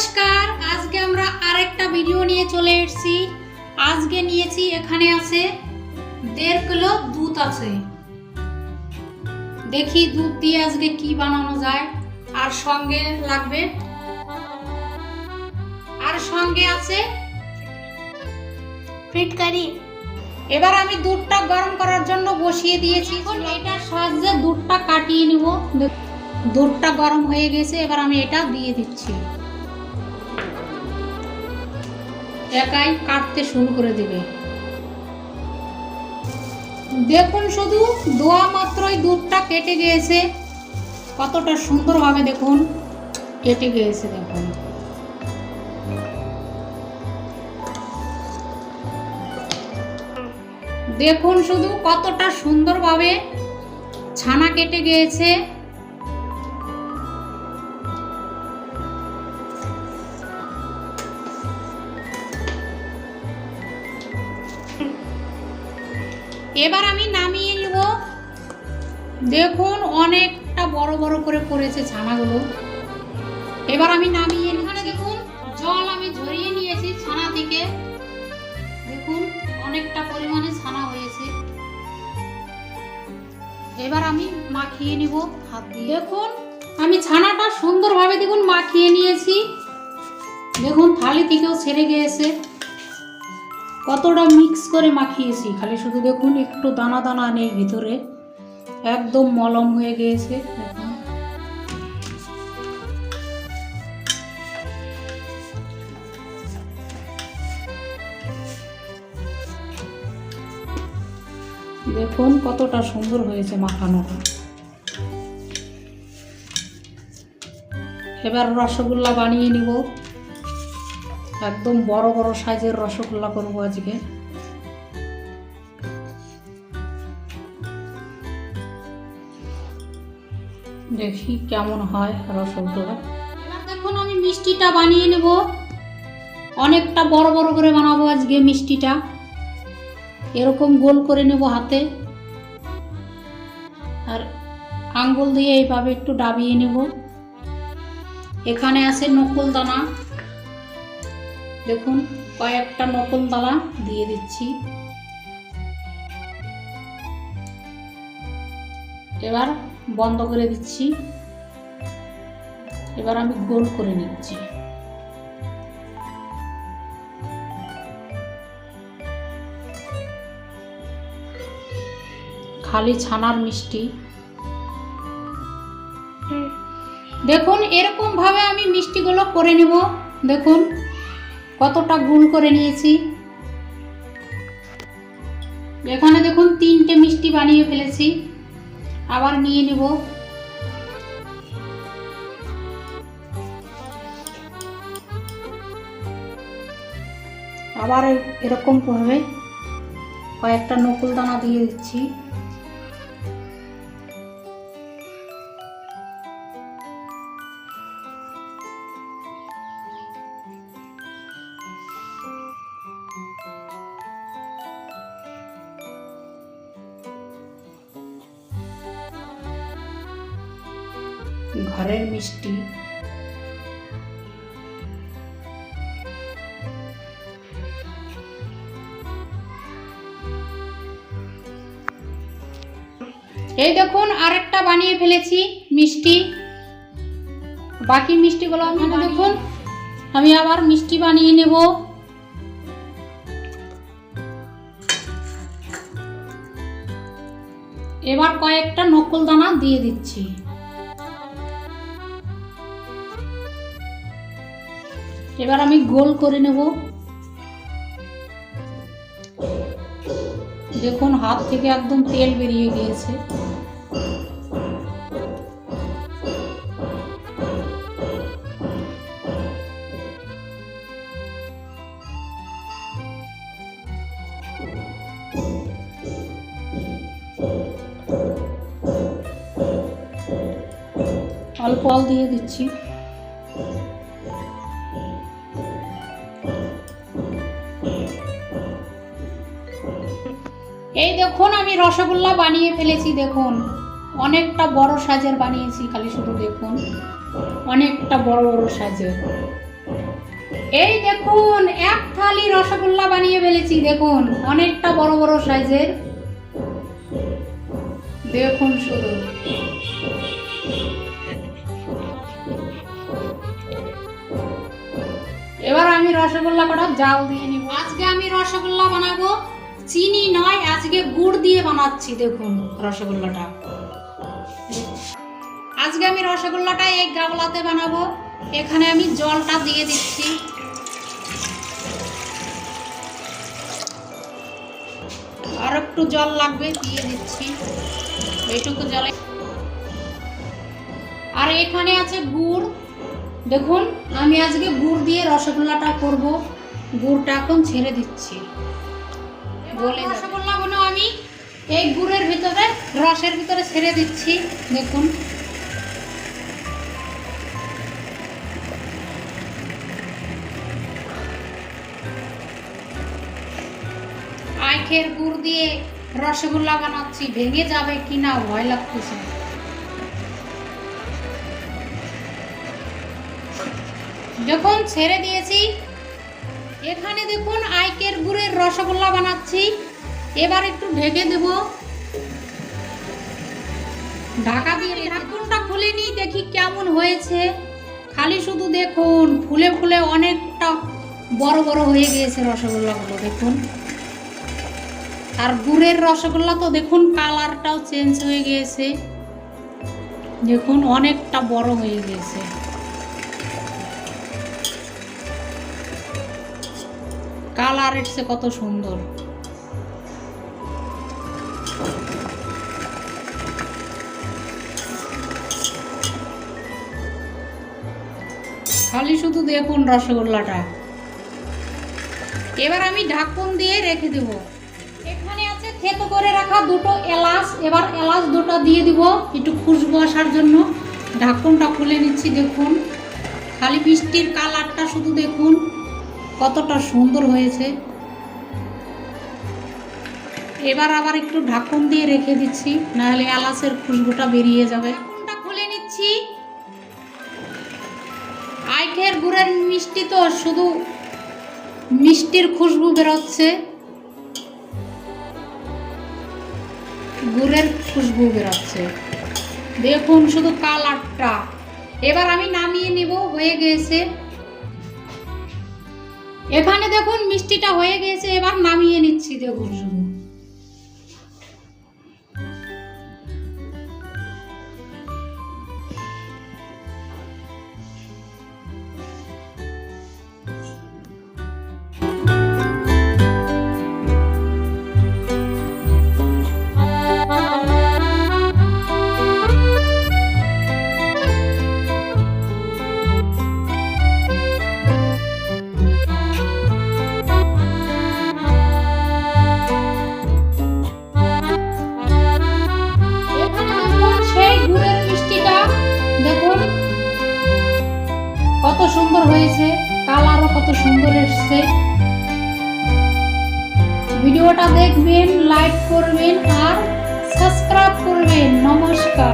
নমস্কার আজকে আমরা আরেকটা ভিডিও নিয়ে চলে এসেছি। আজকে নিয়েছি এখানে আছে দেড় কিলো দুধ আছে। দেখি দুধ দিয়ে আজকে কি বানানো যায় আর সঙ্গে লাগবে আর সঙ্গে আছে ফিটকারি এবার আমি দুধটা গরম করার জন্য বসিয়ে দিয়েছি। এটার সাহায্যে দুধটা কাটিয়ে নিব। দুধটা গরম হয়ে গেছে এবার আমি এটা দিয়ে দিচ্ছি। একাই কাটতে শুরু করে দেবে। দেখুন শুধু, দোয়া মাত্রই দুধটা কেটে গিয়েছে। কতটা সুন্দরভাবে দেখুন, কেটে গিয়েছে দেখুন। দেখুন শুধু কতটা সুন্দরভাবে ছানা কেটে গিয়েছে। এবার আমি নামিয়ে নিব। দেখুন, অনেকটা বড় বড় করে পড়েছে ছানাগুলো। এবার আমি নামিয়ে এখানে দেখুন, জল আমি ঝরিয়ে নিয়েছি ছানা থেকে। দেখুন, অনেকটা পরিমাণে ছানা হয়েছে। এবার আমি মাখিয়ে নিব হাত দিয়ে। দেখুন, আমি ছানাটা সুন্দরভাবে দেখুন মাখিয়ে নিয়েছি। দেখুন, থালি থেকেও ছেড়ে গিয়েছে। কতটা মিক্স করে মাখিয়েছি? খালি শুধু দেখুন, একটু দানা দানা নেই ভিতরে। একদম মলম হয়ে গিয়েছে। দেখুন কতটা সুন্দর হয়েছে মাখানোটা। এবার রসগোল্লা বানিয়ে নিব। একদম বড় বড় সাইজের রসগোল্লা করব আজকে। দেখি কেমন হয় রসগোল্লা এবার দেখুন, আমি মিষ্টিটা বানিয়ে নেব। অনেকটা বড় বড় করে বানাবো আজকে মিষ্টিটা। এরকম গোল করে নেব হাতে। আর আঙ্গুল দিয়ে এইভাবে একটু ডাবিয়ে নেব। এখানে আছে নকুল দানা। দেখুন কয়েকটা নকুল দানা দিয়ে দিচ্ছি। এবার বন্ধ করে দিচ্ছি। এবার আমি গোল করে নিচ্ছি। খালি ছানার মিষ্টি। দেখুন এরকম ভাবে আমি মিষ্টিগুলো করে নেব। দেখুন কতটা গুল করে নিয়েছি? এখানে দেখুন, তিনটে মিষ্টি বানিয়ে ফেলেছি। আবার নিয়ে নেব। আবার এরকম ভাবে কয়েকটা নকুল দানা দিয়ে দিচ্ছি। ঘরের মিষ্টি। এই দেখুন আরেকটা বানিয়ে ফেলেছি মিষ্টি। বাকি মিষ্টিগুলো আমি দেখুন আমি আবার মিষ্টি বানিয়ে নেব। এবার কয়েকটা নকল দানা দিয়ে দিচ্ছি। এবার আমি গোল করে নেব। দেখুন, হাত থেকে একদম তেল বেরিয়ে গিয়েছে। অল্প অল দিয়ে দিচ্ছি। এই দেখুন আমি রসগোল্লা বানিয়ে ফেলেছি, দেখুন। অনেকটা বড় সাইজের বানিয়েছি, খালি শুধু দেখুন। অনেকটা বড় বড় সাইজের এই দেখুন, এক থালি রসগোল্লা বানিয়ে ফেলেছি, দেখুন। অনেকটা বড় বড় সাইজের দেখুন শুধু। এবার আমি রসগোল্লা কটা জাল দিয়ে নিব। আজকে আমি রসগোল্লা বানাবো চিনি নয়, আজকে গুড় দিয়ে বানাচ্ছি, দেখুন রসগোল্লাটা। আজকে আমি রসগোল্লাটা এই গাবলাতে বানাবো। এখানে আমি জলটা দিয়ে দিচ্ছি। আর একটু জল লাগবে, দিয়ে দিচ্ছি। এইটুকু জলে। আর এখানে আছে গুড়। দেখুন, আমি আজকে গুড় দিয়ে রসগোল্লাটা করব। গুড়টা এখন ছেড়ে দিচ্ছি। বলে রসগোল্লাগুলো আমি এই গুড়ের ভিতরে, রসের ভিতরে ছেড়ে দিচ্ছি, দেখুন। আখের গুড় দিয়ে রসগোল্লা বানাচ্ছি, ভেঙে যাবে কিনা ভয় লাগতেছে। যখন ছেড়ে দিয়েছি এখানে দেখুন আইকের গুড়ের রসগোল্লা বানাচ্ছি। এবার একটু ঢেকে দেব। ঢাকা দিয়ে ঢাকুনটা খুলে নিই দেখি কেমন হয়েছে। খালি শুধু দেখুন ফুলে ফুলে অনেকটা বড় বড় হয়ে গিয়েছে রসগোল্লাগুলো দেখুন। আর গুড়ের রসগোল্লা তো দেখুন কালারটাও চেঞ্জ হয়ে গিয়েছে। দেখুন অনেকটা বড় হয়ে গিয়েছে। কালার এসছে কত সুন্দর। খালি শুধু দেখুন রসগোল্লাটা। এবার আমি ঢাকুন দিয়ে রেখে দেব। এখানে আছে থেতো করে রাখা দুটো এলাচ। এবার এলাচ দুটো দিয়ে দিব একটু খুশবু আসার জন্য। ঢাকুনটা খুলে নিচ্ছি, দেখুন। খালি মিষ্টির কালারটা শুধু দেখুন। কতটা সুন্দর হয়েছে। এবার আবার একটু ঢাকুন দিয়ে রেখে দিচ্ছি, নাহলে এলাচের খুশবুটা বেরিয়ে যাবে। খুলে নিচ্ছি। আইখের গুড়ের মিষ্টি তো শুধু মিষ্টির খুশবু বেরোচ্ছে। গুড়ের খুশবু বেরোচ্ছে। দেখুন শুধু কালারটা। এবার আমি নামিয়ে নিব, হয়ে গেছে। এখানে দেখুন মিষ্টিটা হয়ে গেছে এবার নামিয়ে নিচ্ছি দেখুন। শুধু কত সুন্দর হয়েছে, কালারও কত সুন্দর এসছে। ভিডিওটা দেখবেন লাইক করবেন আর সাবস্ক্রাইব করবেন। নমস্কার।